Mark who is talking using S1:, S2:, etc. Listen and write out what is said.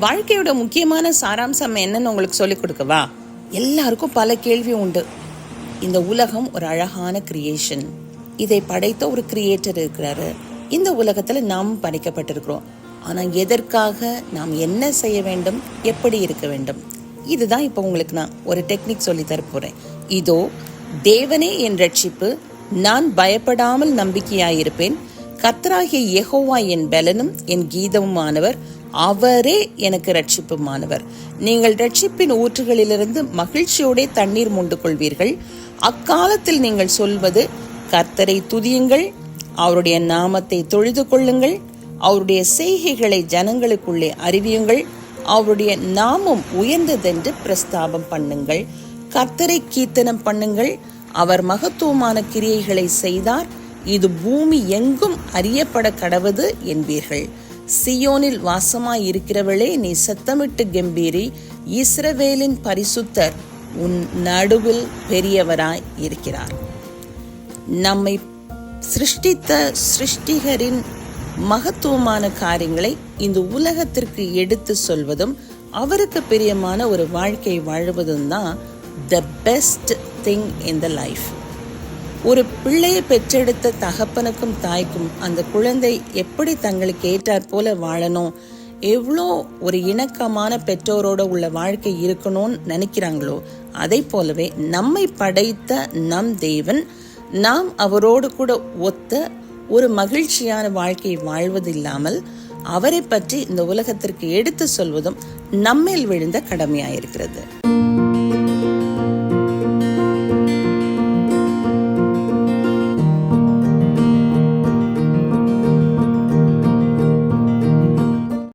S1: வாழ்க்கையோட முக்கியமான சாராம்சம் என்னன்னு உங்களுக்கு சொல்லிக் கொடுக்கவா? எல்லாருக்கும் பல கேள்வி உண்டு. இந்த உலகம் ஒரு அழகான கிரியேஷன் இதை படைத்த ஒரு கிரியேட்டர் இருக்கிறாரு. இந்த உலகத்துல நாம் படைக்கப்பட்டிருக்கிறோம். ஆனால் எதற்காக நாம் என்ன செய்ய வேண்டும்? எப்படி இருக்க வேண்டும்? இதுதான் இப்போ உங்களுக்கு நான் ஒரு டெக்னிக் சொல்லி தரப்போகிறேன் இதோ தேவனே என் ரட்சிப்பு நான் பயப்படாமல் நம்பிக்கையாயிருப்பேன். கத்தராகிய எகோவா என் பலனும் என் கீதமுமானவர் அவரே எனக்கு ரட்சிப்புமானவர் நீங்கள் ரட்சிப்பின் ஊற்றுகளிலிருந்து மகிழ்ச்சியோடே தண்ணீர் மொண்டு கொள்வீர்கள் அக்காலத்தில் நீங்கள் சொல்வது கர்த்தரை துதியுங்கள் அவருடைய நாமத்தை தொழுது கொள்ளுங்கள் அவருடைய செய்கைகளை ஜனங்களுக்குள்ளே அறிவியுங்கள் அவருடைய நாமம் உயர்ந்ததென்று பிரஸ்தாபம் பண்ணுங்கள். கர்த்தரை கீர்த்தனம் பண்ணுங்கள் அவர் மகத்துவமான கிரியைகளை செய்தார் இது பூமி எங்கும் அறியப்பட கடவது என்பீர்கள். சியோனில் வாசமாய் இருக்கிறவளே நீ சத்தமிட்டு கம்பீரி இஸ்ரவேலின் பரிசுத்தர் உன் நடுவில் பெரியவராய் இருக்கிறார். நம்மை சிருஷ்டித்த சிருஷ்டிகரின் மகத்துவமான காரியங்களை இந்த உலகத்திற்கு எடுத்து சொல்வதும் அவருக்கு பிரியமான ஒரு வாழ்க்கை வாழ்வதும் தான் the best thing in the life ஒரு பிள்ளையை பெற்றெடுத்த தகப்பனுக்கும் தாய்க்கும் அந்த குழந்தை எப்படி தங்களுக்கு ஏற்றாற் போல வாழணும்? எவ்வளோ ஒரு இணக்கமான பெற்றோரோட உள்ள வாழ்க்கை இருக்கணும்னு நினைக்கிறாங்களோ அதை போலவே நம்மை படைத்த நம் தேவன் நாம் அவரோடு கூட ஒத்த ஒரு மகிழ்ச்சியான வாழ்க்கையை வாழ்வதில்லாமல் அவரை பற்றி இந்த உலகத்திற்கு எடுத்து சொல்வதும் நம்மேல் விழுந்த கடமையாயிருக்கிறது.